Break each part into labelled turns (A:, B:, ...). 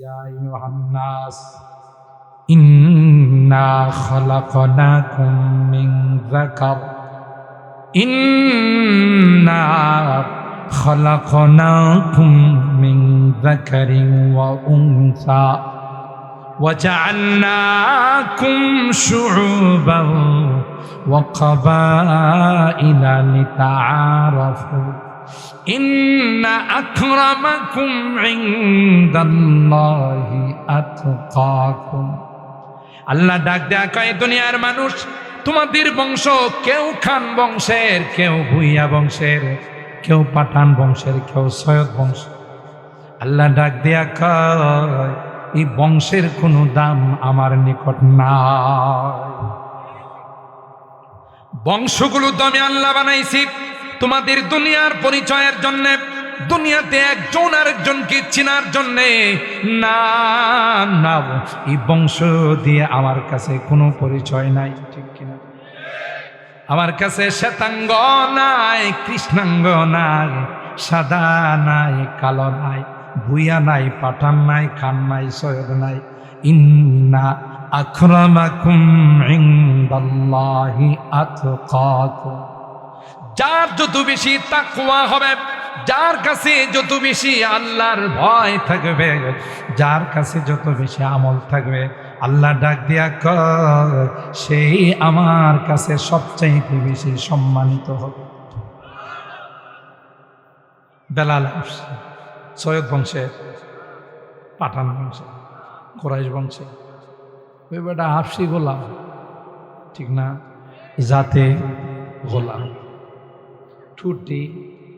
A: يا أيها الناس إنا خلقناكم من ذكر إنا خلقناكم من ذكر وأنثى وجعلناكم شعوبا وقبائل لتعارفوا. إن أكرمكم عند الله أتقاكم আল্লাহ ডাক দেয়া কয় দুনিয়ার মানুষ তোমাদের বংশ কেউ খান বংশের কেউ ভুইয়া বংশের কেউ পাঠান বংশের কেউ সৈয়দ বংশ আল্লাহ ডাক দেয়া কয় এই বংশের কোনো দাম আমার নিকট নাই বংশগুলো তো আমি আল্লাহ বানাইছি তোমাদের দুনিয়ার পরিচয়ের জন্য, দুনিয়াতে একজন আরেকজনকে চেনার জন্যে, না না এই বংশ দিয়ে আমার কাছে কোনো পরিচয় নাই, ঠিক কিনা? আমার কাছে শ্বেতাঙ্গ নাই, কৃষ্ণাঙ্গ নাই, সাদা নাই, কালো নাই ভুইয়া নাই, পাঠান নাই, খান নাই, সৈয়দ নাই। ইন্না আক্রমাকুম ইনদাল্লাহি আতকাকুম যার যত বেশি, তাকওয়া হবে। যার কাছে যত বেশি, আল্লাহর ভয় থাকবে। যার কাছে যত বেশি আমল থাকবে, আল্লাহ ডাক দিয়া কয়, সেই আমার কাছে সবচাইতে বেশি সম্মানিত হবে। বেলাল সৈয়দ বংশে পাঠান বংশে কোরাইশ বংশে ওই বেটা হাফসি গোলাম, ঠিক না? জাতে গোলাম। ঠুটি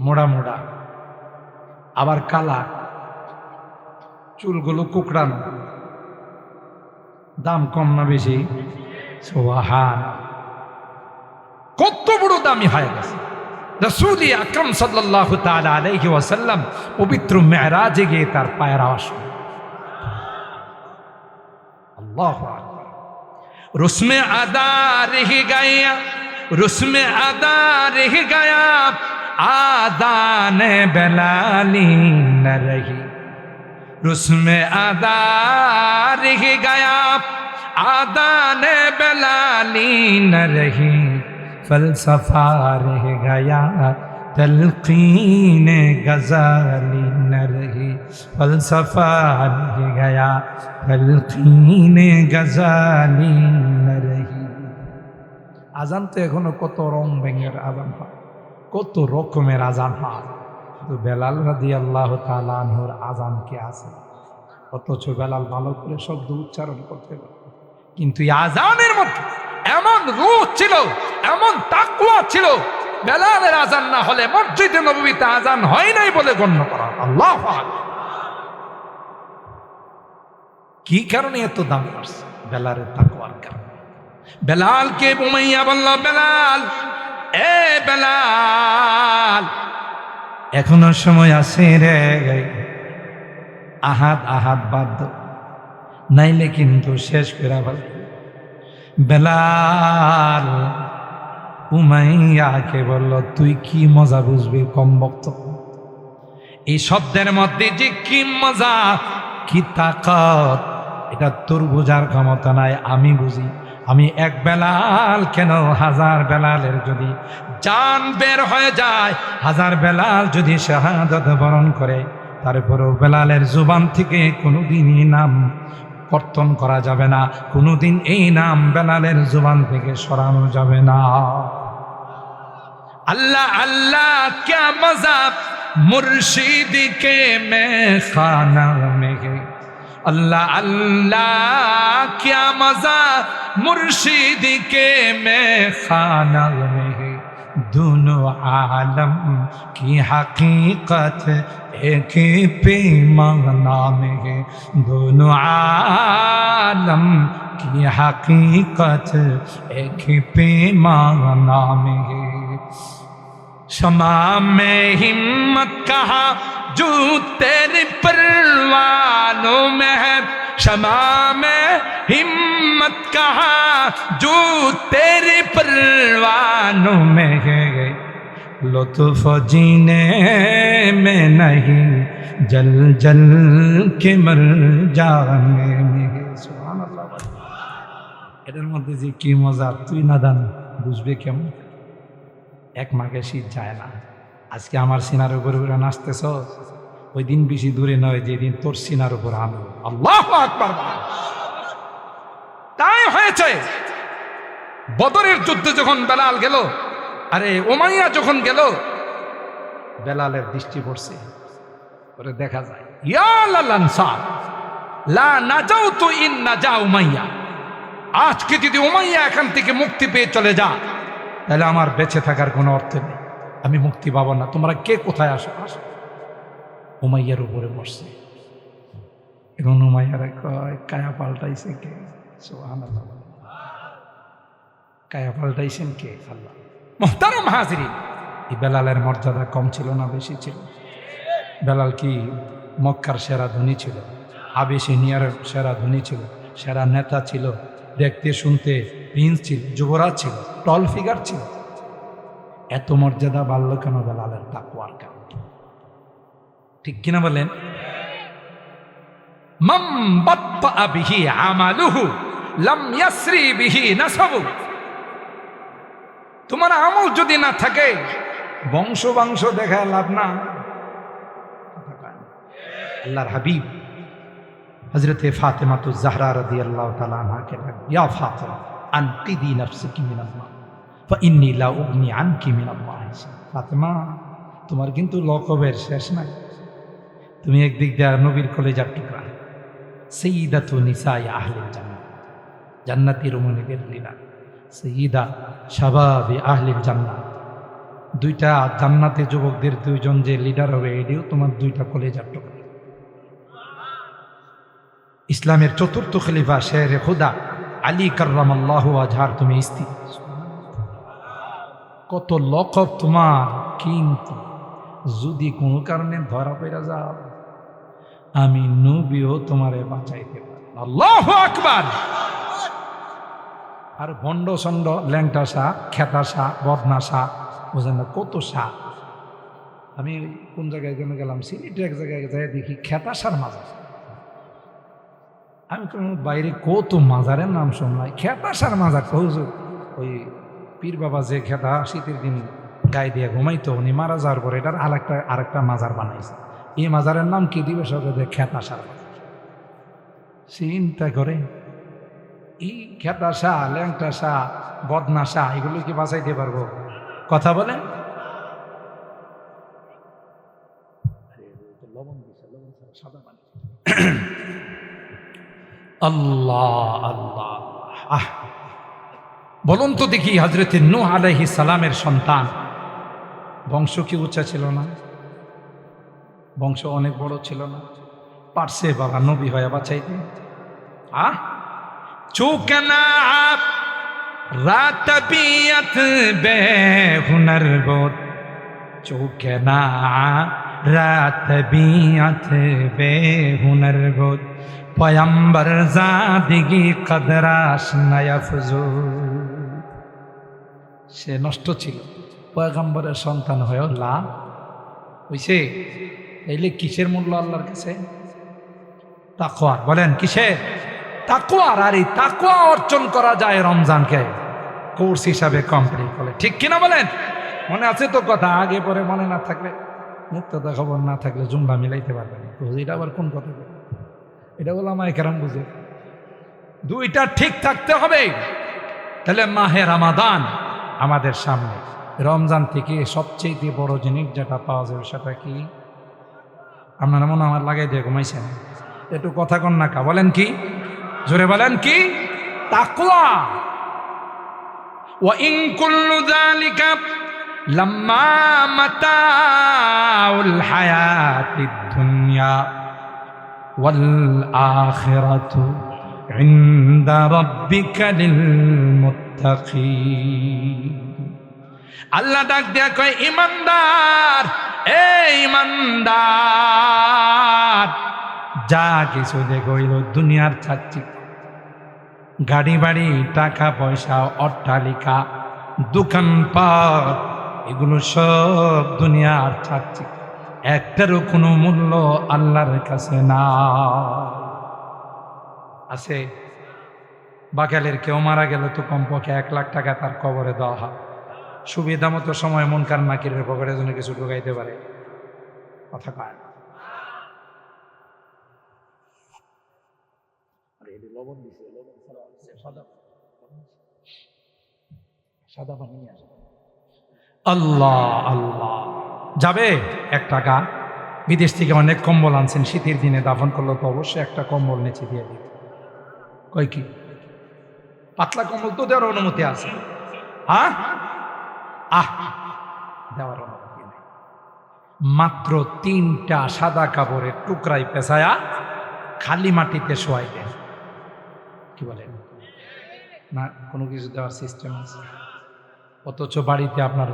A: মোড়া মোড়া। আবার কালা, চুলগুলো কুকড়ানো। দাম কম না বেশি। সোহান কত বড় দামি হয়ে গেছে। রসুলি আকরম সাল্লাহ তালা আলাইহি ওয়াসাল্লাম পবিত্র মেহরাজে গিয়ে তার পায়ের আওয়াজ শুনে। আল্লাহ রুসমে আদা রেহে গায়া رسم ادا رہ گیا آدان بلالی نہ رہی۔ رسم ادا رہ گیا آدان بلالی نہ رہی۔ فلسفہ رہ گیا، تلقین غزالی نہ رہی۔ فلسفہ رہ گیا، تلقین غزالی نہ رہی۔ আজান তো এখনও কত রং ব্যাঙের আজান হয়, কত রকমের আজান হয়। কিন্তু বেলাল রাদি আল্লাহ তালানহর আজান কে আছে? অথচ বেলাল ভালো করে শব্দ উচ্চারণ করতে পারে কিন্তু আজানের মধ্যে এমন রূহ ছিল, এমন তাকুয়া ছিল, বেলালের আজান না হলে মসজিদে নবীতে আজান হয় নাই বলে গণ্য করা। আল্লাহ কি কারণে এত দাম আসছে বেলালের তাকুয়ার কারণে? বেলালকে উমাইয়া বলল, বেলাল, এ বেলাল, এখনও সময় আছে রে আহাত আহাত বাদ নাইলে কিন্তু শেষ করে ফেল। বেলাল, উমাইয়াকে বলল, তুই কি মজা বুঝবি কম বক্ত? এই শব্দের মধ্যে যে কি মজা, কি তাকত, এটা তোর বোঝার ক্ষমতা নাই, আমি বুঝি। আমি এক বেলাল কেন হাজার বেলালের যদি জান বের হয়ে যায়? হাজার বেলাল যদি শাহাদত বরণ করে, তারপরেও বেলালের জুবান থেকে কোনোদিনই নাম কর্তন করা যাবে না, কোনোদিন এই নাম বেলালের জুবান থেকে সরানো যাবে না। আল্লাহ আল্লাহ, কে মজা মুর্শিদিকে মে اللہ اللہ کیا مزہ مرشید کے میں خانہ میں دونوں عالم کی حقیقت ایک پیمانہ میں ہے۔ دونوں عالم کی حقیقت ایک پیمانہ میں ہے۔ شما میں ہمت کہا جو تیرے پروانوں میں ہے شما میں ہمت کہاں جو تیرے پروانوں میں ہے۔ لطف جینے میں نہیں، جل جل کے مر جانے میں ہے۔ سبحان اللہ۔ এটার মধ্যে যে کی মজা توی ندن দান বুঝবে কেমন ایک মাকে جائے যায় আজকে আমার সিনার উপরে উপরে নাচতেছ? ওই দিন বেশি দূরে নয়, যেদিন তোর সিনার উপর আমি। আল্লাহ। তাই হয়েছে। বদরের যুদ্ধে যখন বেলাল গেল, আরে ওমাইয়া যখন গেল, বেলালের দৃষ্টি পড়ছে। ওরে দেখা যায় আজকে যদি উমাইয়া এখান থেকে মুক্তি পেয়ে চলে যা, তাহলে আমার বেঁচে থাকার কোনো অর্থ নেই। আমি মুক্তি পাবো না। তোমরা কে কোথায় আসো? আসো। উমাইয়ার উপরে বসছে। এখন উমাইয়ারা কয়, কায়া পাল্টাইছে কে? সুবহানাল্লাহ। কায়া পাল্টাইছেন কে? আল্লাহ। মোহতারম হাজিরি এই বেলালের মর্যাদা কম ছিল না বেশি ছিল? বেলাল কি মক্কার সেরা ধনী ছিল? আবেসিনিয়ার সেরা ধনী ছিল? সেরা নেতা ছিল? দেখতে, শুনতে প্রিন্স ছিল? যুবরাজ ছিল? টল ফিগার ছিল? এত মর্যাদা বাড়ল কেন বেলালের তাকুয়ার কারণে? ঠিক কিনা বলেন? মাম বাত্তা বিহি আমালুহু, লাম ইয়াসরি বিহি নাসাবু। তোমার আমল যদি না থাকে, বংশ বংশ দেখায় লাভ না। আল্লাহর হাবিব হজরতে ফাতেমা তো জাহরা রদি আল্লাহ তালা ডাক, ইয়া ফাতেমা, আনকিদি নফসিকি মিনাল্লাহ ফাতেমা, তোমার কিন্তু লকবের শেষ নাই। তুমি একদিক দিয়ে নবীর কলেজার টুকরা। সঈদাতু নিসাই আহলিল জান্নাত। জান্নাতি রমণীদের লীলা। সঈদা শাবাবি আহলিল জান্নাত। দুইটা জান্নাতে যুবকদের দুইজন যে লিডার হবে, এটিও তোমার দুইটা কলেজার টুকরা। ইসলামের চতুর্থ খলিফা শের খুদা আলী কার্রাম আল্লাহ আজহার, তুমি স্ত্রী কত লকব তোমার, কিন্তু যদি কোনো কারণে ধরা পেরা যাও, আমি নবীও তোমারে বাঁচাইতে পারি। আল্লাহ আকবার! আর ভণ্ড সন্ড ল্যাংটা শাহ খেতা শাহ বদনা শাহ বোঝেন না কত সা আমি কোন জায়গায় যেন গেলাম সিলেটে এক জায়গায় যাই দেখি খেতা সার মাজার। আমি বাইরে কত মাজারের নাম শুনলাই খেতা সার মাজার কহুজুর ওই পীর বাবা যে খেতা শীতের দিন গায়ে দিয়ে ঘুমাইতো, উনি মারা যাওয়ার পরে এটার আরেকটা আরেকটা মাজার বানাইছে। এই মাজারের নাম কি দিবে সবাই খেতা সার চিন্তা করে এই খেতা শাহ ল্যাংটা শাহ বদনা এগুলো কি বাঁচাইতে পারব? কথা বলেন। আল্লাহ আল্লাহ। আহ বলুন তো দেখি হজরত নূ আলাইহি সালামের সন্তান। বংশ কি উঁচা ছিল না? বংশ অনেক বড় ছিল না? পারছে বাবা, নবী হয়ে বাঁচাইতে আহ! চুকনা রাত বিয়ত বে হুনর রাত বে সে নষ্ট ছিল। পয়গম্বরের সন্তান হয়েও লা হইছে? এইলে কিসের মূল্য আল্লাহর কাছে? তাকোয়ার বলেন, কিসের? তাকোয়ার আর এই তাকোয়া অর্জন করা যায় রমজানকে। কোর্স হিসাবে কমপ্লিট করে। ঠিক কিনা বলেন? মনে আছে তো কথা? আগে পরে মনে না থাকলে, মুক্ততা খবর না থাকলে জুমলা মিলাইতে পারবেন এটা আবার কোন কথা? এটা বলে আমায় কেরাম বুঝে। দুইটা ঠিক থাকতে হবে। তাহলে মাহে রামাদান। আমাদের সামনে রমজান থেকে সবচেয়ে বড় জিনিস যেটা পাওয়া যাবে সেটা কি আপনারা মনে আমার লাগাই দিয়ে ঘুমাইছেন একটু কথা কন না কা বলেন কি জোরে বলেন কি তাকওয়া ওয়া ইন কুল্লু যালিকা লাম্মা মাতাউল হায়াতিদ দুনিয়া ওয়াল আখিরাতু عند ربك للمتقين আল্লাহ ডাক দেয়া কয় ইমানদার এ ইমানদার। যা কিছু দেখইল দুনিয়ার ছাচ্ছি গাড়ি বাড়ি টাকা পয়সা অট্টালিকা দোকানপাট এগুলো সব দুনিয়ার ছাচ্ছি একটারও কোনো মূল্য আল্লাহর কাছে না আছে। বাকালের কেউ মারা গেল তো কমপক্ষে এক লাখ টাকা তার কবরে দেওয়া হয়। সুবিধা মতো সময় মন কার নাকিরের পকেটের জন্য কিছু ঢুকাইতে পারে। কথা কয় সাদা- পানি। আল্লাহ আল্লাহ। যাবে এক টাকা বিদেশ থেকে অনেক কম্বল আনছেন শীতের দিনে দাফন করল তো অবশ্যই একটা কম্বল নিচে দিয়ে দিত। কই কি? পাতলা কম্বল তো দেওয়ার অনুমতি আছে। হ্যাঁ? আহ, দেওয়ার অনুমতি নেই। মাত্র তিনটা সাদা কাপড়ের টুকরাই পেঁচায়া খালি মাটিতে শোয়াই দেন। কি বলেন? না, কোনো কিছু দেওয়ার সিস্টেম আছে? অথচ বাড়িতে আপনার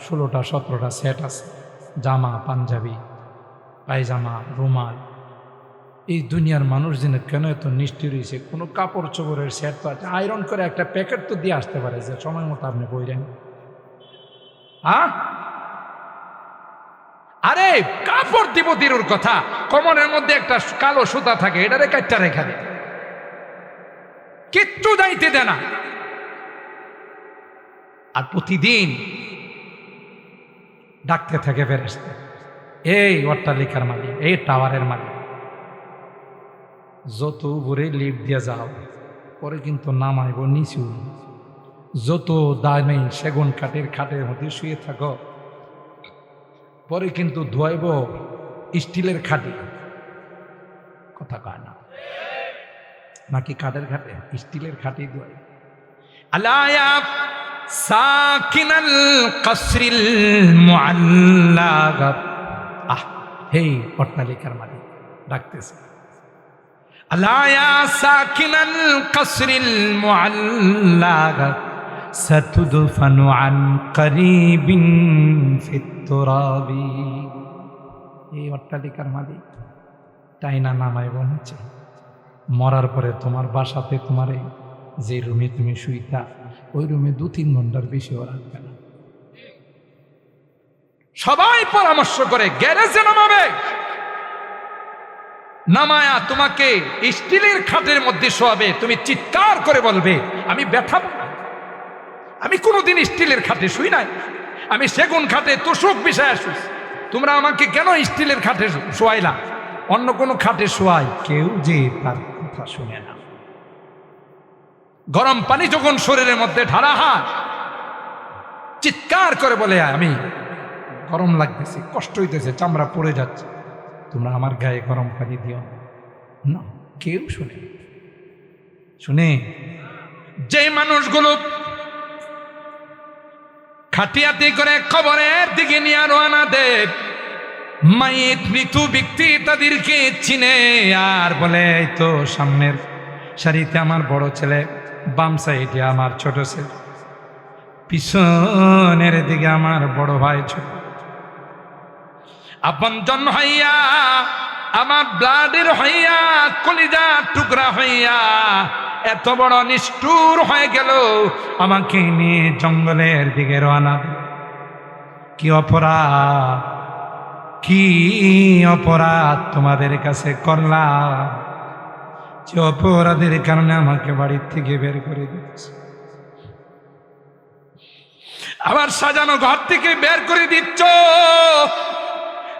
A: ষোলোটা, সতেরোটা সেট আছে। জামা, পাঞ্জাবি, পায়জামা, রুমাল এই দুনিয়ার মানুষ যেন কেন এত নিষ্ঠি রয়েছে কোনো কাপড় চোপড়ের সেট তো আছে। আয়রন করে একটা প্যাকেট তো দিয়ে আসতে পারে যে সময় মতো আপনি বইলেন হ্যাঁ আরে, কাপড় দিব দিরুর কথা। কমনের মধ্যে একটা কালো সুতা থাকে, এটারে কাটটা রেখা দে। কিচ্ছু যাইতে দে না। আর প্রতিদিন ডাকতে থাকে ফেরেস্তে এই অট্টালিকার মালিক, এই টাওয়ারের মালিক। যত উপরে লিফট দিয়ে যাও, পরে কিন্তু নামাইব নিচু। যত দামে সেগুন কাঠের খাটের মধ্যে শুয়ে থাকো, পরে কিন্তু ধোয়াইব স্টিলের খাটে। কথা কয় না। নাকি কাঠের খাটে? স্টিলের খাটেই ধোয়াই আলায়া সাকিনাল কসরিল মুআল্লাগাত আহ হে অট্টালিকার মালিক, ডাকতেছে। আলায়া সাকিনাল কসরিল মুআল্লাগাত ستدفن عن قريب في التراب এই অট্টালিকার মালিক তাই না নামাইব নিচে মরার পরে তোমার বাসাতে তোমার এই যে রুমে তুমি শুইতা ওই রুমে দু তিন ঘন্টার বেশিও রাখবে না সবাই পরামর্শ করে গ্যারেজে নামাবে নামায়া তোমাকে স্টিলের খাটের মধ্যে শোয়াবে, তুমি চিৎকার করে বলবে, আমি ব্যথা আমি কোনোদিন স্টিলের খাটে শুই নাই। আমি সেগুন খাটে তোষক বিষয় শুই। তোমরা আমাকে কেন স্টিলের খাটে শোয়াইলা? অন্য কোনো খাটে শোয়াই কেউ যে তার কথা শুনে না। গরম পানি যখন শরীরের মধ্যে ঢালা হয়, চিৎকার করে বলে, আমি গরম লাগতেছে, কষ্ট হইতেছে, চামড়া পড়ে যাচ্ছে। তোমরা আমার গায়ে গরম পানি দিও না। কেউ শুনে। শুনে যে মানুষগুলো খাটিয়াতি করে খবরের দিকে নিয়ে রোয়ানা দেব মাইত মৃত্যু ব্যক্তি তাদেরকে চিনে আর বলে তো সামনের সারিতে আমার বড় ছেলে, বাম সাইডে আমার ছোট ছেলে পিছনের দিকে আমার বড় ভাই ছোট আপন জন্ম হইয়া, আমার ব্লাডের হইয়া কলিজা টুকরা হইয়া এত বড় নিষ্ঠুর হয়ে গেল, আমাকে নিয়ে জঙ্গলের দিকে রওনা কি অপরাধ? কি অপরাধ তোমাদের কাছে করলাম? যে অপরাধের কারণে আমাকে বাড়ির থেকে বের করে দিচ্ছে আবার সাজানো ঘর থেকে বের করে দিচ্ছ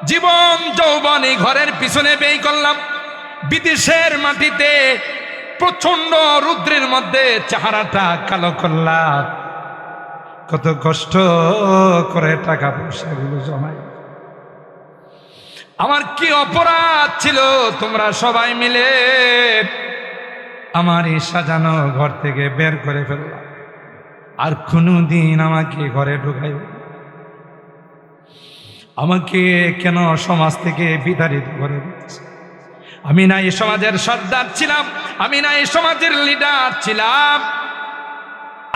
A: জীবন যৌবন এই ঘরের পিছনে ব্যয় করলাম। বিদেশের মাটিতে প্রচণ্ড রুদ্রের মধ্যে চেহারাটা কালো করলাম। কত কষ্ট করে টাকা পয়সাগুলো জমাই। আমার কি অপরাধ ছিল তোমরা সবাই মিলে? আমার এই সাজানো ঘর থেকে বের করে ফেললাম। আর কোনো দিন আমাকে ঘরে ঢুকাইবে। আমাকে কেন সমাজ থেকে বিতাড়িত করে দিচ্ছে আমি না এই সমাজের সর্দার ছিলাম, আমি না এই সমাজের লিডার ছিলাম।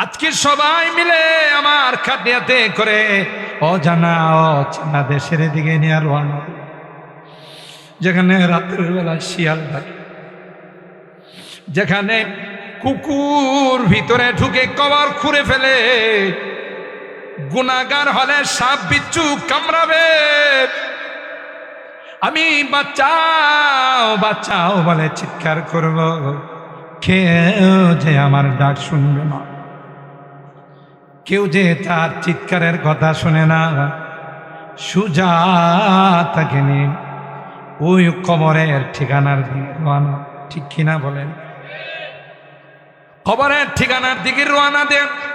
A: আজকে সবাই মিলে আমার খাটিয়াতে করে অজানা অচেনা দেশের দিকে নিয়ে রওনা। যেখানে রাতের বেলা শিয়াল থাকে যেখানে কুকুর ভিতরে ঢুকে কবর খুঁড়ে ফেলে গুণাগার হলে সাপ বিচ্ছু কামড়াবে। আমি বাচ্চাও বাচ্চাও বলে চিৎকার করব। কেউ যে আমার ডাক শুনবে না। কেউ যে তার চিৎকারের কথা শুনে না। সুজা তাকে নিয়ে ওই কবরের ঠিকানার দিকে রওনা। ঠিক কিনা বলেন? কবরের ঠিকানার দিকে রোয়ানা দেন।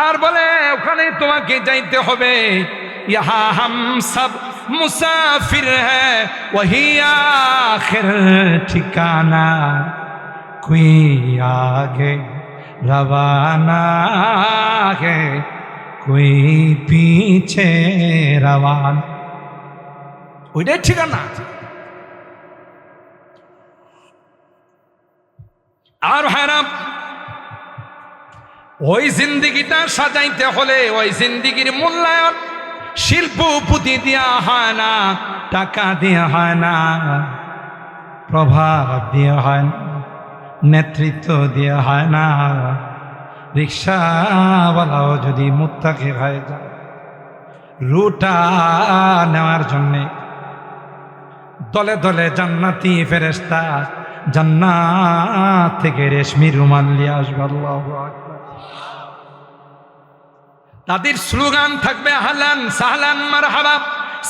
A: আর বলে, ওখানে তোমাকে যাইতে হবে। ইহা হাম সব মুসাফির হ্যাঁ ঠিকানা। কুই আগে রবানা হে, কুই পিছে রবান ওইটাই ঠিকানা। আর ভাইরাম ওই জিন্দিগিটা সাজাইতে হলে ওই জিন্দিগির মূল্যায়ন শিল্প পুঁতি দেওয়া হয় না, টাকা দেওয়া হয় না, প্রভাব দেওয়া হয় না, নেতৃত্ব দেওয়া হয় না রিক্সাওয়ালাও যদি মুত্তাকি হয়ে যায়, রুটা নেওয়ার জন্যে দলে দলে জান্নাতি ফেরেস্তা জান্নাত থেকে রেশমি রুমাল নিয়ে আসবে, আল্লাহু আকবার। তাদের স্লোগান থাকবে হালান সাহলান মারহাবা,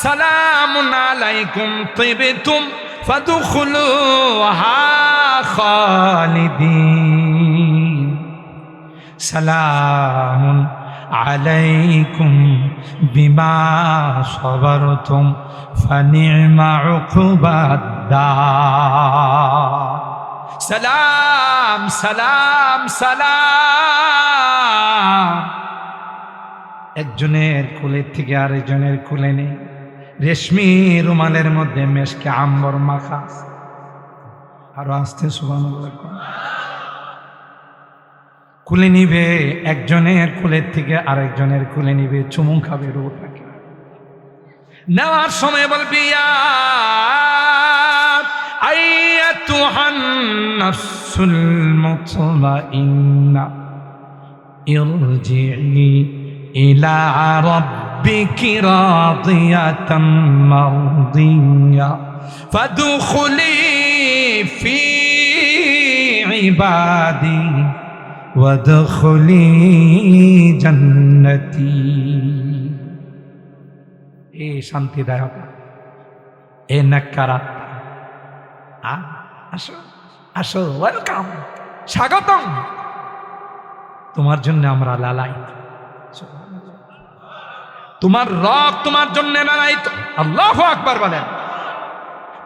A: সালামুন আলাইকুম তিবতুম ফাদখুলুহা খালিদিন। সালামুন আলাইকুম বিমা সবরতুম ফানিমা উকুবাদ্দার সালাম সালাম সালাম। একজনের কুলের থেকে আরেকজনের কুলে নেই। রেশমি রুমালের মধ্যে মেশকে আম্বর মাখা আরও আসতে শুভানু কুলে নিবে একজনের কুলের থেকে আরেকজনের কুলে নিবে চুমুং খাবে রোটাকে নেওয়ার সময় বলবি ইন্না নাফসুল إلى ربك راضية مرضية فادخلي في عبادي وادخلي جنتي এ শান্তিদায়ক এ নাক্কারাত আ আসো আসো ওয়েলকাম স্বাগতম তোমার জন্য আমরা লালাই তোমার রব তোমার জন্য আল্লাহ আকবার বলেন।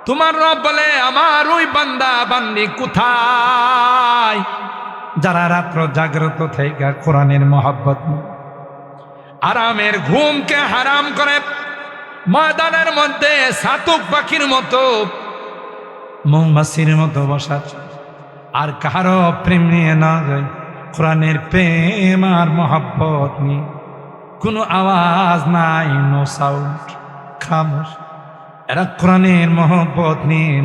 A: তোমার রব বলে, আমার ওই বান্দা বান্দি কোথায়? যারা রাত্র জাগ্রত থেকে কোরআনের মহাব্বত আরামের ঘুমকে হারাম করে। ময়দানের মধ্যে সাতুক পাখির মতো, মৌমাছির মতো বসাচ্ছে আর কারও প্রেম নিয়ে না যায়, কোরআনের প্রেম আর মহাব্বত নিয়ে। কোনো আওয়াজ নাই নো সাউন্ড খামোশ। এরা কোরআনের মহব্বত নিয়ে